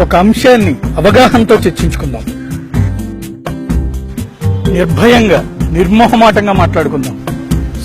ఒక అంశాన్ని అవగాహనతో చర్చించుకుందాం. నిర్భయంగా నిర్మోహమాటంగా మాట్లాడుకుందాం.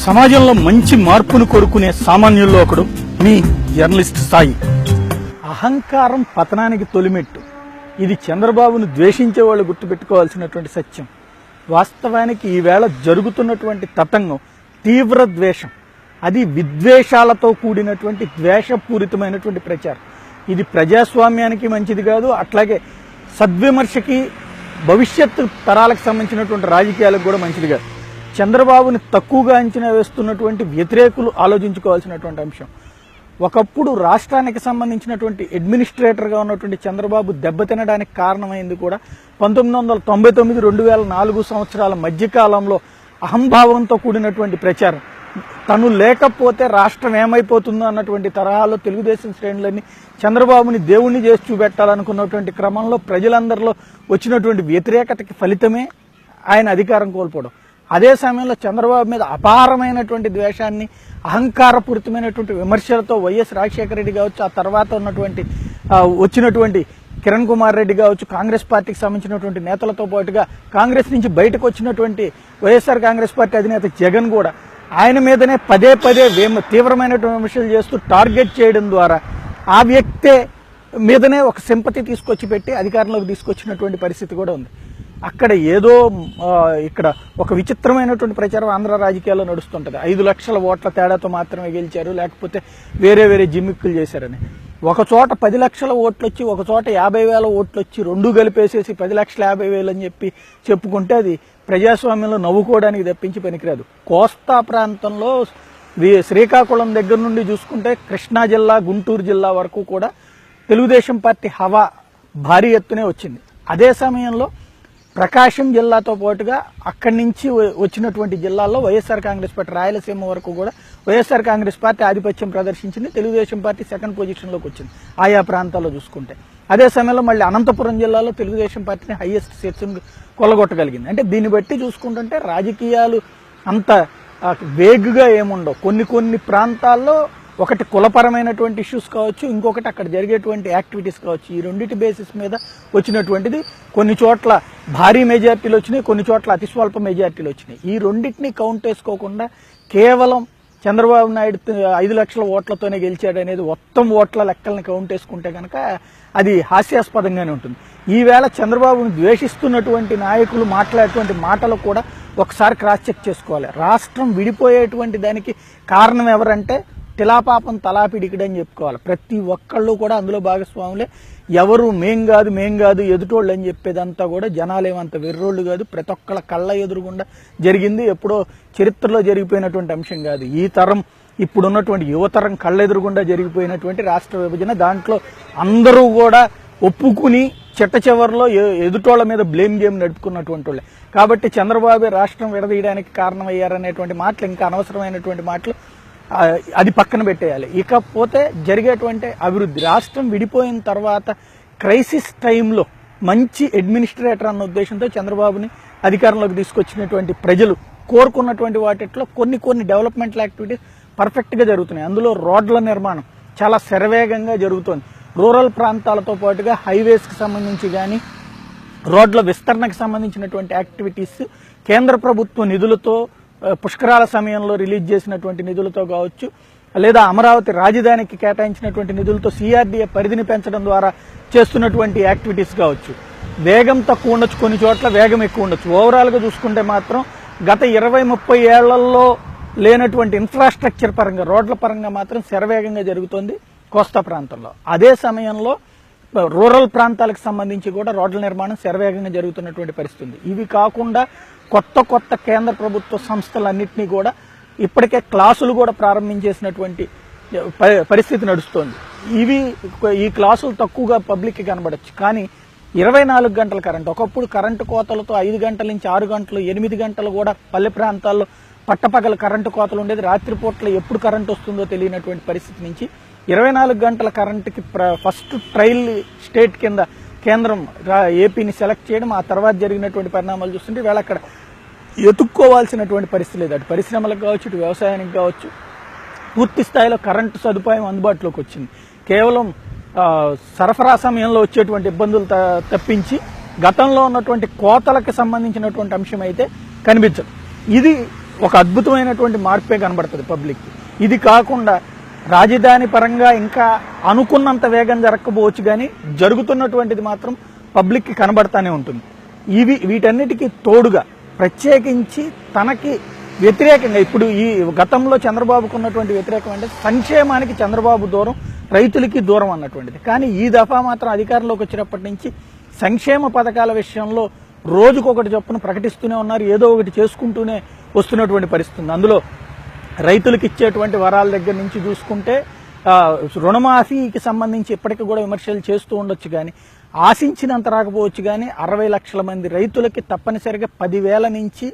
సమాజంలో మంచి మార్పును కోరుకునే సామాన్యుల్లో ఒకడు మీ జర్నలిస్ట్ సాయి. అహంకారం పతనానికి తొలిమెట్టు. ఇది చంద్రబాబును ద్వేషించే వాళ్ళు గుర్తుపెట్టుకోవాల్సినటువంటి సత్యం. వాస్తవానికి ఈవేళ జరుగుతున్నటువంటి తతంగం తీవ్ర ద్వేషం. అది విద్వేషాలతో కూడినటువంటి ద్వేషపూరితమైనటువంటి ప్రచారం. ఇది ప్రజాస్వామ్యానికి మంచిది కాదు అట్లాగే సద్విమర్శకి భవిష్యత్తు తరాలకు సంబంధించినటువంటి రాజకీయాలకు కూడా మంచిది కాదు. చంద్రబాబుని తక్కువగా అంచనా వేస్తున్నటువంటి వ్యతిరేకులు ఆలోచించుకోవాల్సినటువంటి అంశం. ఒకప్పుడు రాష్ట్రానికి సంబంధించినటువంటి అడ్మినిస్ట్రేటర్గా ఉన్నటువంటి చంద్రబాబు దెబ్బతినడానికి కారణమైంది కూడా పంతొమ్మిది వందల తొంభై తొమ్మిది రెండు వేల నాలుగు సంవత్సరాల మధ్యకాలంలో అహంభావంతో కూడినటువంటి ప్రచారం. తను లేకపోతే రాష్ట్రం ఏమైపోతుందో అన్నటువంటి తరహాలో తెలుగుదేశం శ్రేణులన్నీ చంద్రబాబుని దేవుణ్ణి చేసి చూపెట్టాలనుకున్నటువంటి క్రమంలో ప్రజలందరిలో వచ్చినటువంటి వ్యతిరేకతకి ఫలితమే ఆయన అధికారం కోల్పోవడం. అదే సమయంలో చంద్రబాబు మీద అపారమైనటువంటి ద్వేషాన్ని అహంకారపూరితమైనటువంటి విమర్శలతో వైఎస్ రాజశేఖర రెడ్డి కావచ్చు ఆ తర్వాత ఉన్నటువంటి వచ్చినటువంటి కిరణ్ కుమార్ రెడ్డి కావచ్చు కాంగ్రెస్ పార్టీకి సంబంధించినటువంటి నేతలతో పాటుగా కాంగ్రెస్ నుంచి బయటకు వచ్చినటువంటి వైఎస్ఆర్ కాంగ్రెస్ పార్టీ అధినేత జగన్ కూడా ఆయన మీదనే పదే పదే వేమ తీవ్రమైనటువంటి విమర్శలు చేస్తూ టార్గెట్ చేయడం ద్వారా ఆ వ్యక్తే మీదనే ఒక సింపతి తీసుకొచ్చి పెట్టి అధికారంలోకి తీసుకొచ్చినటువంటి పరిస్థితి కూడా ఉంది. అక్కడ ఏదో ఇక్కడ ఒక విచిత్రమైనటువంటి ప్రచారం ఆంధ్ర రాజకీయాల్లో నడుస్తుంటుంది. ఐదు లక్షల ఓట్ల తేడాతో మాత్రమే గెలిచారు లేకపోతే వేరే వేరే జిమ్మిక్కులు చేశారని. ఒక చోట పది లక్షల ఓట్లు వచ్చి ఒక చోట యాభై వేల ఓట్లు వచ్చి రెండు కలిపేసేసి పది లక్షల యాభై వేలు అని చెప్పి చెప్పుకుంటే అది ప్రజాస్వామ్యంలో నవ్వుకోవడానికి తప్పించి పనికిరాదు. కోస్తా ప్రాంతంలో శ్రీకాకుళం దగ్గర నుండి చూసుకుంటే కృష్ణా జిల్లా గుంటూరు జిల్లా వరకు కూడా తెలుగుదేశం పార్టీ హవా భారీ ఎత్తునే వచ్చింది. అదే సమయంలో ప్రకాశం జిల్లాతో పాటుగా అక్కడి నుంచి వచ్చినటువంటి జిల్లాల్లో వైఎస్ఆర్ కాంగ్రెస్ పార్టీ రాయలసీమ వరకు కూడా వైఎస్ఆర్ కాంగ్రెస్ పార్టీ ఆధిపత్యం ప్రదర్శించింది. తెలుగుదేశం పార్టీ సెకండ్ పొజిషన్లోకి వచ్చింది ఆయా ప్రాంతాల్లో చూసుకుంటే. అదే సమయంలో మళ్ళీ అనంతపురం జిల్లాలో తెలుగుదేశం పార్టీని హైయెస్ట్ సీట్స్ని కొల్లగొట్టగలిగింది అంటే దీన్ని బట్టి చూసుకుంటుంటే రాజకీయాలు అంత వేగుగా ఏముండవు. కొన్ని కొన్ని ప్రాంతాల్లో ఒకటి కులపరమైనటువంటి ఇష్యూస్ కావచ్చు ఇంకొకటి అక్కడ జరిగేటువంటి యాక్టివిటీస్ కావచ్చు. ఈ రెండింటి బేసిస్ మీద వచ్చినటువంటిది కొన్ని చోట్ల భారీ మెజార్టీలు వచ్చినాయి కొన్ని చోట్ల అతి స్వల్ప మెజార్టీలు వచ్చినాయి. ఈ రెండింటిని కౌంట్ వేసుకోకుండా కేవలం చంద్రబాబు నాయుడు ఐదు లక్షల ఓట్లతోనే గెలిచాడు అనేది మొత్తం ఓట్ల లెక్కల్ని కౌంట్ వేసుకుంటే కనుక అది హాస్యాస్పదంగానే ఉంటుంది. ఈవేళ చంద్రబాబును ద్వేషిస్తున్నటువంటి నాయకులు మాట్లాడేటువంటి మాటలు కూడా ఒకసారి క్రాస్ చెక్ చేసుకోవాలి. రాష్ట్రం విడిపోయేటువంటి దానికి కారణం ఎవరంటే తిలాపాపం తలాపిడికిడని అని చెప్పుకోవాలి. ప్రతి ఒక్కళ్ళు కూడా అందులో భాగస్వాములే. ఎవరు మేం కాదు మేం కాదు ఎదుటోళ్ళు అని చెప్పేదంతా కూడా జనాలేమంత వెర్రోళ్ళు కాదు. ప్రతి ఒక్కళ్ళ కళ్ళ ఎదురుగుండా జరిగింది. ఎప్పుడో చరిత్రలో జరిగిపోయినటువంటి అంశం కాదు. ఈ తరం ఇప్పుడున్నటువంటి యువతరం కళ్ళ ఎదురుగుండా జరిగిపోయినటువంటి రాష్ట్ర విభజన దాంట్లో అందరూ కూడా ఒప్పుకుని చిట్ట చివరిలో ఎదుటోళ్ళ మీద బ్లేమ్ గేమ్ నడుపుకున్నటువంటి వాళ్ళే. కాబట్టి చంద్రబాబు రాష్ట్రం విడదీయడానికి కారణమయ్యారనేటువంటి మాటలు ఇంకా అనవసరమైనటువంటి మాటలు అది పక్కన పెట్టేయాలి. ఇకపోతే జరిగేటువంటి అభివృద్ధి. రాష్ట్రం విడిపోయిన తర్వాత క్రైసిస్ టైంలో మంచి అడ్మినిస్ట్రేటర్ అన్న ఉద్దేశంతో చంద్రబాబుని అధికారంలోకి తీసుకొచ్చినటువంటి ప్రజలు కోరుకున్నటువంటి వాటిలో కొన్ని కొన్ని డెవలప్మెంటల్ యాక్టివిటీస్ పర్ఫెక్ట్గా జరుగుతున్నాయి. అందులో రోడ్ల నిర్మాణం చాలా శరవేగంగా జరుగుతోంది. రూరల్ ప్రాంతాలతో పాటుగా హైవేస్కి సంబంధించి కానీ రోడ్ల విస్తరణకు సంబంధించినటువంటి యాక్టివిటీస్ కేంద్ర ప్రభుత్వ నిధులతో పుష్కరాల సమయంలో రిలీజ్ చేసినటువంటి నిధులతో కావచ్చు లేదా అమరావతి రాజధానికి కేటాయించినటువంటి నిధులతో సిఆర్డీఏ పరిధిని పెంచడం ద్వారా చేస్తున్నటువంటి యాక్టివిటీస్ కావచ్చు. వేగం తక్కువ ఉండొచ్చు కొన్ని చోట్ల వేగం ఎక్కువ ఉండొచ్చు. ఓవరాల్గా చూసుకుంటే మాత్రం గత ఇరవై ముప్పై ఏళ్ళలో లేనటువంటి ఇన్ఫ్రాస్ట్రక్చర్ పరంగా రోడ్ల పరంగా మాత్రం శరవేగంగా జరుగుతోంది కోస్తా ప్రాంతంలో. అదే సమయంలో రూరల్ ప్రాంతాలకు సంబంధించి కూడా రోడ్ల నిర్మాణం శరవేగంగా జరుగుతున్నటువంటి పరిస్థితి ఉంది. ఇవి కాకుండా కొత్త కొత్త కేంద్ర ప్రభుత్వ సంస్థలన్నింటినీ కూడా ఇప్పటికే క్లాసులు కూడా ప్రారంభించేసినటువంటి ప- పరిస్థితి నడుస్తోంది. ఇవి ఈ క్లాసులు తక్కువగా పబ్లిక్కి కనబడచ్చు. కానీ ఇరవై నాలుగు గంటల కరెంట్ ఒకప్పుడు కరెంటు కోతలతో ఐదు గంటల నుంచి ఆరు గంటలు ఎనిమిది గంటలు కూడా పల్లె ప్రాంతాల్లో పట్టపగల కరెంటు కోతలు ఉండేది. రాత్రిపూట్ల ఎప్పుడు కరెంట్ వస్తుందో తెలియనటువంటి పరిస్థితి నుంచి ఇరవై నాలుగు గంటల కరెంటుకి ప్ర- ఫస్ట్ ట్రయల్ స్టేట్ కింద కేంద్రం ఏపీని సెలెక్ట్ చేయడం ఆ తర్వాత జరిగినటువంటి పరిణామాలు చూస్తుంటే వేళ అక్కడ ఎత్తుక్కోవాల్సినటువంటి పరిస్థితి లేదు. అటు పరిశ్రమలకు కావచ్చు ఇటు వ్యవసాయానికి కావచ్చు పూర్తి స్థాయిలో కరెంటు సదుపాయం అందుబాటులోకి వచ్చింది. కేవలం సరఫరా సమయంలో వచ్చేటువంటి ఇబ్బందులు త- తప్పించి గతంలో ఉన్నటువంటి కోతలకు సంబంధించినటువంటి అంశం అయితే కనిపించదు. ఇది ఒక అద్భుతమైనటువంటి మార్పే కనబడుతుంది పబ్లిక్ ఇది కాకుండా రాజధాని పరంగా ఇంకా అనుకున్నంత వేగం జరగకపోవచ్చు కానీ జరుగుతున్నటువంటిది మాత్రం పబ్లిక్కి కనబడతానే ఉంటుంది. ఇవి వీటన్నిటికీ తోడుగా ప్రత్యేకించి తనకి వ్యతిరేకంగా ఇప్పుడు ఈ గతంలో చంద్రబాబుకు ఉన్నటువంటి వ్యతిరేకం అంటే సంక్షేమానికి చంద్రబాబు దూరం రైతులకి దూరం అన్నటువంటిది. కానీ ఈ దఫా మాత్రం అధికారంలోకి వచ్చినప్పటి నుంచి సంక్షేమ పథకాల విషయంలో రోజుకొకటి చొప్పున ప్రకటిస్తూనే ఉన్నారు ఏదో ఒకటి చేసుకుంటూనే వస్తున్నటువంటి పరిస్థితి అందులో రైతులకు ఇచ్చేటువంటి వరాల దగ్గర నుంచి చూసుకుంటే రుణమాఫీకి సంబంధించి ఇప్పటికీ కూడా విమర్శలు చేస్తూ ఉండొచ్చు కానీ ఆశించినంత రాకపోవచ్చు కానీ అరవై లక్షల మంది రైతులకి తప్పనిసరిగా పదివేల నుంచి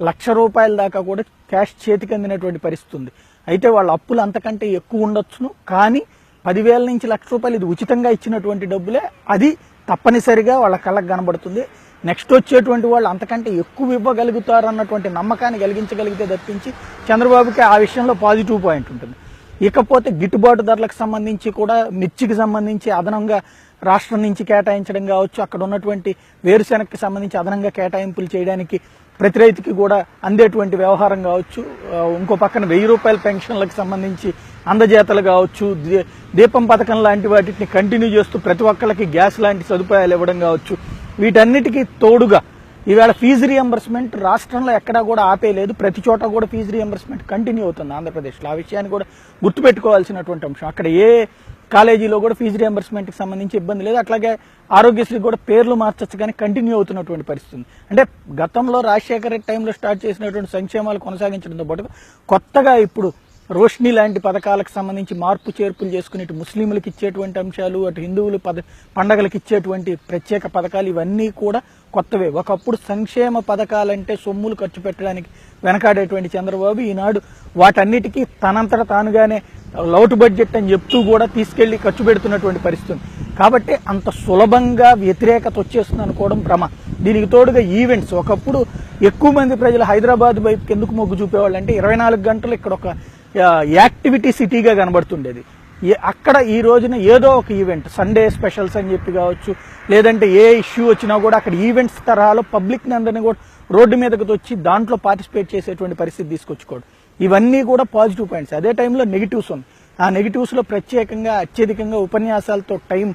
లక్ష రూపాయల దాకా కూడా క్యాష్ చేతికి అందినటువంటి పరిస్థితి ఉంది. అయితే వాళ్ళ అప్పులు అంతకంటే ఎక్కువ ఉండొచ్చును కానీ పదివేల నుంచి లక్ష రూపాయలు ఇది ఉచితంగా ఇచ్చినటువంటి డబ్బులే అది తప్పనిసరిగా వాళ్ళ కళ్ళకు కనబడుతుంది. నెక్స్ట్ వచ్చేటువంటి వాళ్ళు అంతకంటే ఎక్కువ ఇవ్వగలుగుతారు అన్నటువంటి నమ్మకాన్ని కలిగించగలిగితే తప్పించి చంద్రబాబుకి ఆ విషయంలో పాజిటివ్ పాయింట్ ఉంటుంది. ఇకపోతే గిట్టుబాటు ధరలకు సంబంధించి కూడా మిర్చికి సంబంధించి అదనంగా రాష్ట్రం నుంచి కేటాయించడం కావచ్చు అక్కడ ఉన్నటువంటి వేరుశెనగకి సంబంధించి అదనంగా కేటాయింపులు చేయడానికి ప్రతి రైతుకి కూడా అందేటువంటి వ్యవహారం కావచ్చు ఇంకో పక్కన వెయ్యి రూపాయల పెన్షన్లకు సంబంధించి అందజేతలు కావచ్చు దీ- దీపం పథకం లాంటి వాటిని కంటిన్యూ చేస్తూ ప్రతి ఒక్కరికి గ్యాస్ లాంటి సదుపాయాలు ఇవ్వడం కావచ్చు వీటన్నిటికీ తోడుగా ఈవేళ ఫీజు రియంబర్స్మెంట్ రాష్ట్రంలో ఎక్కడా కూడా ఆపేయలేదు. ప్రతి చోట కూడా ఫీజు రియంబర్స్మెంట్ కంటిన్యూ అవుతుంది ఆంధ్రప్రదేశ్లో. ఆ విషయాన్ని కూడా గుర్తుపెట్టుకోవాల్సినటువంటి అంశం. అక్కడ ఏ కాలేజీలో కూడా ఫీజు రియంబర్స్మెంట్కి సంబంధించి ఇబ్బంది లేదు. అట్లాగే ఆరోగ్యశ్రీ కూడా పేర్లు మార్చచ్చు కానీ కంటిన్యూ అవుతున్నటువంటి పరిస్థితి అంటే గతంలో రాజశేఖర రెడ్డి టైంలో స్టార్ట్ చేసినటువంటి సంక్షేమాలు కొనసాగించడంతో పాటు కొత్తగా ఇప్పుడు రోష్ని లాంటి పథకాలకు సంబంధించి మార్పు చేర్పులు చేసుకుని ఇటు ముస్లింలకు ఇచ్చేటువంటి అంశాలు అటు హిందువులు పద పండగలకు ఇచ్చేటువంటి ప్రత్యేక పథకాలు ఇవన్నీ కూడా కొత్తవే. ఒకప్పుడు సంక్షేమ పథకాలంటే సొమ్ములు ఖర్చు పెట్టడానికి వెనకాడేటువంటి చంద్రబాబు ఈనాడు వాటన్నిటికీ తనంతట తానుగానే లౌట్ బడ్జెట్ అని చెప్తూ కూడా తీసుకెళ్ళి ఖర్చు పెడుతున్నటువంటి పరిస్థితి కాబట్టి అంత సులభంగా వ్యతిరేకత వచ్చేస్తుంది అనుకోవడం భ్రమ. దీనికి తోడుగా ఈవెంట్స్. ఒకప్పుడు ఎక్కువ మంది ప్రజలు హైదరాబాద్ వైపుకి ఎందుకు మొగ్గు చూపేవాళ్ళు అంటే ఇరవై నాలుగు గంటలు ఇక్కడ ఒక యాక్టివిటీ సిటీగా కనబడుతుండేది. ఏ- అక్కడ ఈ రోజున ఏదో ఒక ఈవెంట్ సండే స్పెషల్స్ అని చెప్పి కావచ్చు లేదంటే ఏ ఇష్యూ వచ్చినా కూడా అక్కడ ఈవెంట్స్ తరహాలో పబ్లిక్ని అందరినీ కూడా రోడ్డు మీదకి వచ్చి దాంట్లో పార్టిసిపేట్ చేసేటువంటి పరిస్థితి తీసుకొచ్చుకోవడం. ఇవన్నీ కూడా పాజిటివ్ పాయింట్స్. అదే టైంలో నెగిటివ్స్ ఉంది ఆ నెగిటివ్స్లో ప్రత్యేకంగా అత్యధికంగా ఉపన్యాసాలతో టైం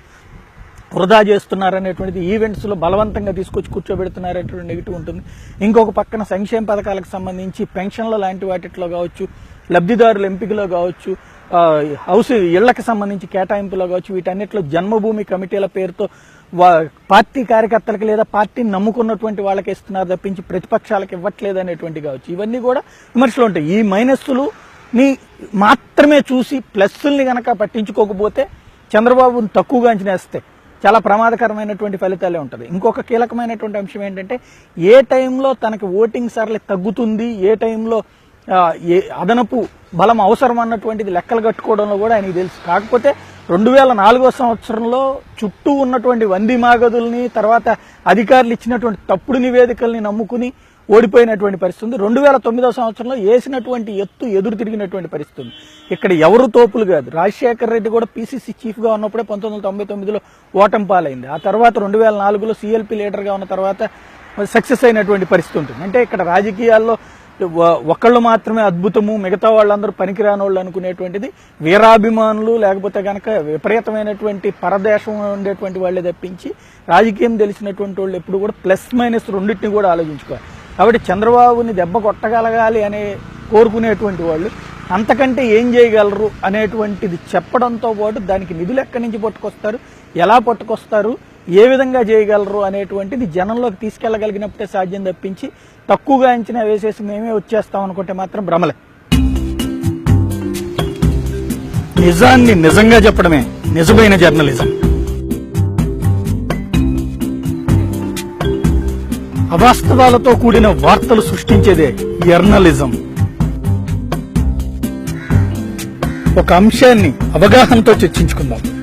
వృధా చేస్తున్నారనేటువంటిది ఈవెంట్స్లో బలవంతంగా తీసుకొచ్చి కూర్చోబెడుతున్నారనేటువంటి నెగిటివ్ ఉంటుంది. ఇంకొక పక్కన సంక్షేమ పథకాలకు సంబంధించి పెన్షన్ల లాంటి వాటిలో కావచ్చు లబ్ధిదారుల ఎంపికలో కావచ్చు హౌస్ ఇళ్ళకు సంబంధించి కేటాయింపులో కావచ్చు వీటన్నిటిలో జన్మభూమి కమిటీల పేరుతో వా- పార్టీ కార్యకర్తలకు లేదా పార్టీని నమ్ముకున్నటువంటి వాళ్ళకి ఇస్తున్నారు తప్పించి ప్రతిపక్షాలకు ఇవ్వట్లేదు అనేటువంటి కావచ్చు. ఇవన్నీ కూడా విమర్శలు ఉంటాయి. ఈ మైనస్సులు ని మాత్రమే చూసి ప్లస్సుల్ని గనక పట్టించుకోకపోతే చంద్రబాబుని తక్కువగా అంచనా వేస్తే చాలా ప్రమాదకరమైనటువంటి ఫలితాలే ఉంటుంది. ఇంకొక కీలకమైనటువంటి అంశం ఏంటంటే ఏ టైంలో తనకి ఓటింగ్ సరళి తగ్గుతుంది ఏ టైంలో అదనపు బలం అవసరం అన్నటువంటిది లెక్కలు కట్టుకోవడంలో కూడా ఆయనకి తెలుసు. కాకపోతే రెండు వేల నాలుగో సంవత్సరంలో చుట్టూ ఉన్నటువంటి వంది మాగదుల్ని తర్వాత అధికారులు ఇచ్చినటువంటి తప్పుడు నివేదికల్ని నమ్ముకుని ఓడిపోయినటువంటి పరిస్థితి ఉంది. రెండు వేల తొమ్మిదో సంవత్సరంలో వేసినటువంటి ఎత్తు ఎదురు తిరిగినటువంటి పరిస్థితి ఉంది. ఇక్కడ ఎవరు తోపులు కాదు. రాజశేఖర రెడ్డి కూడా పీసీసీ చీఫ్గా ఉన్నప్పుడే పంతొమ్మిది వందల తొంభై తొమ్మిదిలో ఓటం పాలైంది. ఆ తర్వాత రెండు వేల నాలుగులో సీఎల్పీ లీడర్గా ఉన్న తర్వాత సక్సెస్ అయినటువంటి పరిస్థితి ఉంటుంది. అంటే ఇక్కడ రాజకీయాల్లో ఒకళ్ళు మాత్రమే అద్భుతము మిగతా వాళ్ళందరూ పనికిరాని వాళ్ళు అనుకునేటువంటిది వీరాభిమానులు లేకపోతే కనుక విపరీతమైనటువంటి పరదేశం ఉండేటువంటి వాళ్ళే తప్పించి రాజకీయం తెలిసినటువంటి వాళ్ళు ఎప్పుడు కూడా ప్లస్ మైనస్ రెండింటిని కూడా ఆలోచించుకోవాలి. కాబట్టి చంద్రబాబుని దెబ్బ కొట్టగలగాలి అనే కోరుకునేటువంటి వాళ్ళు అంతకంటే ఏం చేయగలరు అనేటువంటిది చెప్పడంతో పాటు దానికి నిధులు ఎక్కడి నుంచి పట్టుకొస్తారు? ఎలా పట్టుకొస్తారు ఏ విధంగా చేయగలరు అనేటువంటిది జనంలోకి తీసుకెళ్ళగలిగినప్పుడే సాధ్యం తప్పించి తక్కువగా అంచనా వేసేసి మేమే వచ్చేస్తాం అనుకుంటే మాత్రం భ్రమలే. నిజాన్ని నిజంగా చెప్పడమే నిజమైన జర్నలిజం. అవాస్తవాలతో కూడిన వార్తలు సృష్టించేదే జర్నలిజం. ఒక అంశాన్ని అవగాహనతో చర్చించుకుందాం.